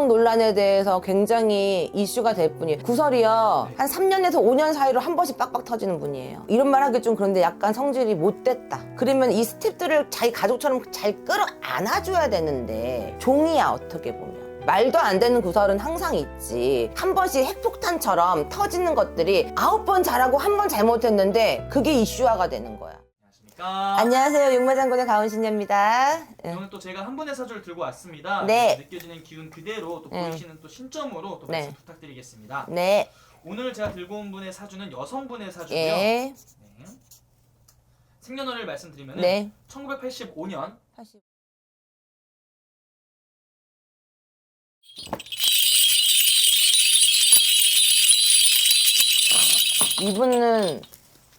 인성 논란에 대해서 굉장히 이슈가 될 분이에요. 구설이요. 한 3년에서 5년 사이로 한 번씩 빡빡 터지는 분이에요. 이런 말 하기 좀 그런데 약간 성질이 못됐다. 그러면 이 스탭들을 자기 가족처럼 잘 끌어 안아줘야 되는데 종이야 어떻게 보면. 말도 안 되는 구설은 항상 있지. 한 번씩 핵폭탄처럼 터지는 것들이 아홉 번 잘하고 한 번 잘못했는데 그게 이슈화가 되는 거야. 안녕하세요. 육마장군의 가은신입니다. 예. 오늘 또 제가 한 분의 사주를 들고 왔습니다. 네. 느껴지는 기운 그대로 또 음. 보이시는 또 신점으로 또 네. 말씀 부탁드리겠습니다. 네. 오늘 제가 들고 온 분의 사주는 여성분의 사주고요. 예. 네. 생년월일 말씀드리면 네. 1985년 80. 이분은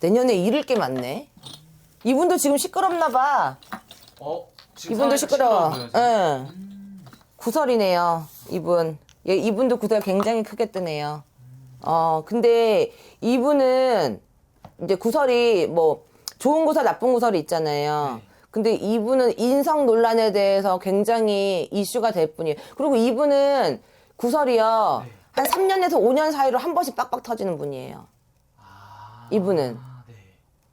내년에 잃을 게 많네. 이분도 지금 시끄럽나 봐. 어 지금 이분도 시끄러워. 응. 구설이네요. 이분. 예, 이분도 구설 굉장히 크게 뜨네요. 어, 근데 이분은 이제 구설이 뭐 좋은 구설, 나쁜 구설이 있잖아요. 네. 근데 이분은 인성 논란에 대해서 굉장히 이슈가 될 분이에요. 그리고 이분은 구설이요. 네. 한 3년에서 5년 사이로 한 번씩 빡빡 터지는 분이에요. 아, 이분은.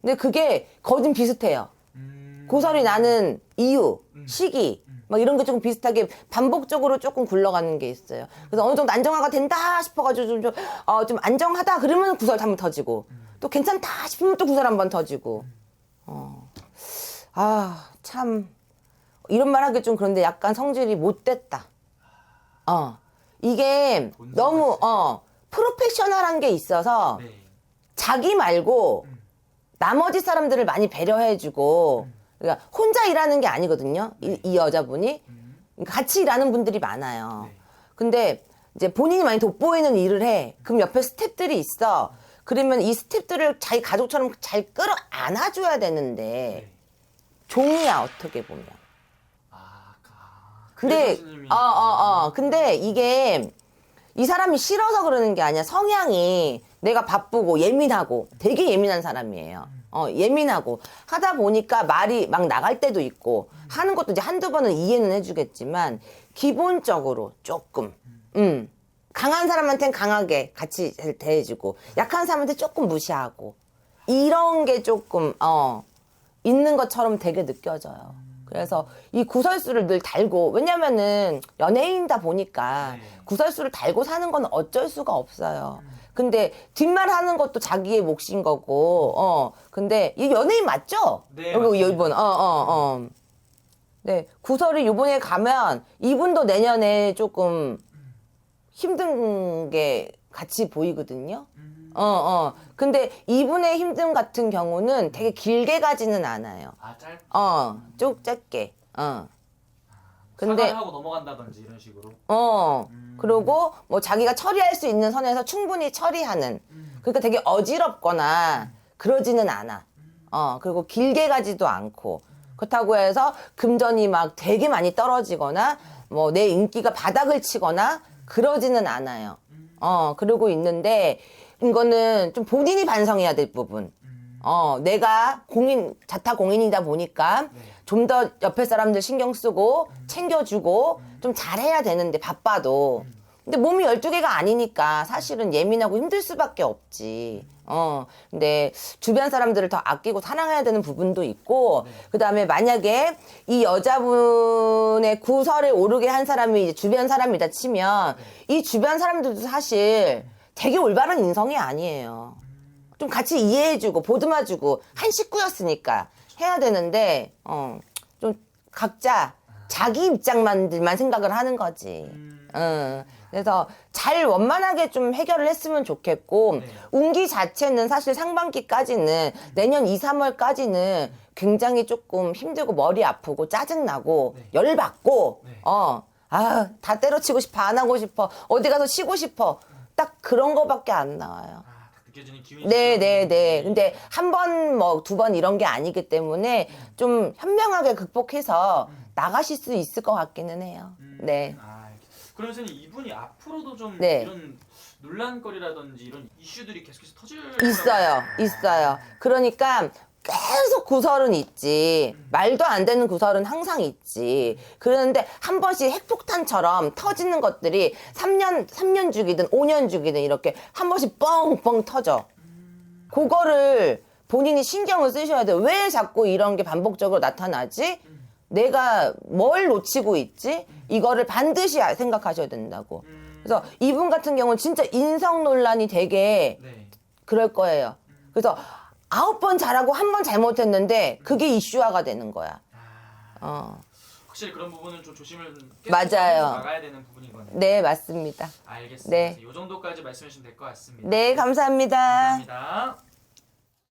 네. 근데 그게 거진 비슷해요. 음, 고설이 나는 이유, 음. 시기, 막 이런 게 조금 비슷하게 반복적으로 조금 굴러가는 게 있어요. 그래서 어느 정도 안정화가 된다 싶어가지고 좀, 좀, 어, 좀 안정하다 그러면 구설 한번 터지고 또 괜찮다 싶으면 또 구설 한번 터지고. 어. 아, 참. 이런 말 하기 좀 그런데 약간 성질이 못됐다. 어. 이게 너무. 어, 프로페셔널한 게 있어서 네. 자기 말고 음. 나머지 사람들을 많이 배려해주고 그러니까 혼자 일하는 게 아니거든요. 이, 이 여자분이 음, 그러니까 같이 일하는 분들이 많아요. 네. 근데 이제 본인이 많이 돋보이는 일을 해. 그럼 옆에 스탭들이 있어. 그러면 이 스탭들을 자기 가족처럼 잘 끌어 안아줘야 되는데 네. 종이야 어떻게 보면. 아, 아, 근데 그래서 선생님이- 어어어 근데 이게 이 사람이 싫어서 그러는 게 아니야 성향이 내가 바쁘고 예민하고 되게 예민한 사람이에요 어 예민하고 하다 보니까 말이 막 나갈 때도 있고 하는 것도 이제 한두 번은 이해는 해주겠지만 기본적으로 조금 음 강한 사람한테는 강하게 같이 잘 대해주고 약한 사람한테 조금 무시하고 이런 게 조금 어 있는 것처럼 되게 느껴져요. 그래서 이 구설수를 늘 달고 왜냐면은 연예인이다 보니까 네. 구설수를 달고 사는 건 어쩔 수가 없어요. 근데 뒷말 하는 것도 자기의 몫인 거고 어 근데 이 연예인 맞죠? 네, 여기 맞습니다. 이번 어 어 어. 네 구설이 요번에 가면 이분도 내년에 조금 힘든 게 같이 보이거든요. 음, 어, 어. 근데 이분의 힘듦 같은 경우는 되게 길게 가지는 않아요. 아, 짧. 어, 쭉 짧게. 어. 근데, 하고 넘어간다든지 이런 식으로. 어. 음. 그리고 뭐 자기가 처리할 수 있는 선에서 충분히 처리하는. 음. 그러니까 되게 어지럽거나 그러지는 않아. 어, 그리고 길게 가지도 않고. 그렇다고 해서 금전이 막 되게 많이 떨어지거나 뭐 내 인기가 바닥을 치거나 그러지는 않아요. 어, 그러고 있는데 이거는 좀 본인이 반성해야 될 부분. 음, 어, 내가 공인, 자타 공인이다 보니까 네. 좀더 옆에 사람들 신경 쓰고 챙겨주고 좀 잘해야 되는데 바빠도. 근데 몸이 12개가 아니니까 사실은 예민하고 힘들 수밖에 없지. 어, 근데 주변 사람들을 더 아끼고 사랑해야 되는 부분도 있고, 그 다음에 만약에 이 여자분의 구설에 오르게 한 사람이 이제 주변 사람이다 치면, 이 주변 사람들도 사실 되게 올바른 인성이 아니에요. 좀 같이 이해해주고 보듬어주고 한 식구였으니까 해야 되는데 어 좀 각자 자기 입장만들만 생각을 하는 거지. 음. 응. 그래서 잘 원만하게 좀 해결을 했으면 좋겠고 네. 운기 자체는 사실 상반기까지는 내년 2, 3월까지는 굉장히 조금 힘들고 머리 아프고 짜증 나고 네. 열 받고 네. 어. 아, 다 때려치고 싶어, 안 하고 싶어, 어디 가서 쉬고 싶어. 딱 그런 거밖에 안 나와요. 아, 딱 느껴지는 기운이. 네. 네, 네. 근데 한 번, 뭐, 두 번 이런 게 아니기 때문에 좀 현명하게 극복해서 나가실 수 있을 것 같기는 해요. 음, 네. 아, 그러면 선생님 이분이 앞으로도 좀 네. 이런 논란거리라든지 이런 이슈들이 계속해서 터질 있어요, 있어요. 그러니까 계속 구설은 있지. 말도 안 되는 구설은 항상 있지. 그러는데 한 번씩 핵폭탄처럼 터지는 것들이 3년, 3년 주기든 5년 주기든 이렇게 한 번씩 뻥뻥 터져. 그거를 본인이 신경을 쓰셔야 돼요. 왜 자꾸 이런 게 반복적으로 나타나지? 내가 뭘 놓치고 있지? 이거를 반드시 아- 생각하셔야 된다고. 음, 그래서 이분 같은 경우는 진짜 인성 논란이 되게 네. 그럴 거예요. 그래서 아홉 번 잘하고 한 번 잘못했는데 그게 이슈화가 되는 거야. 아, 어. 확실히 그런 부분은 좀 조심을 계속 맞아요. 나가야 되는 부분이거든요. 네, 맞습니다. 알겠습니다. 네. 이 정도까지 말씀해 주시면 될 것 같습니다. 네, 감사합니다. 감사합니다.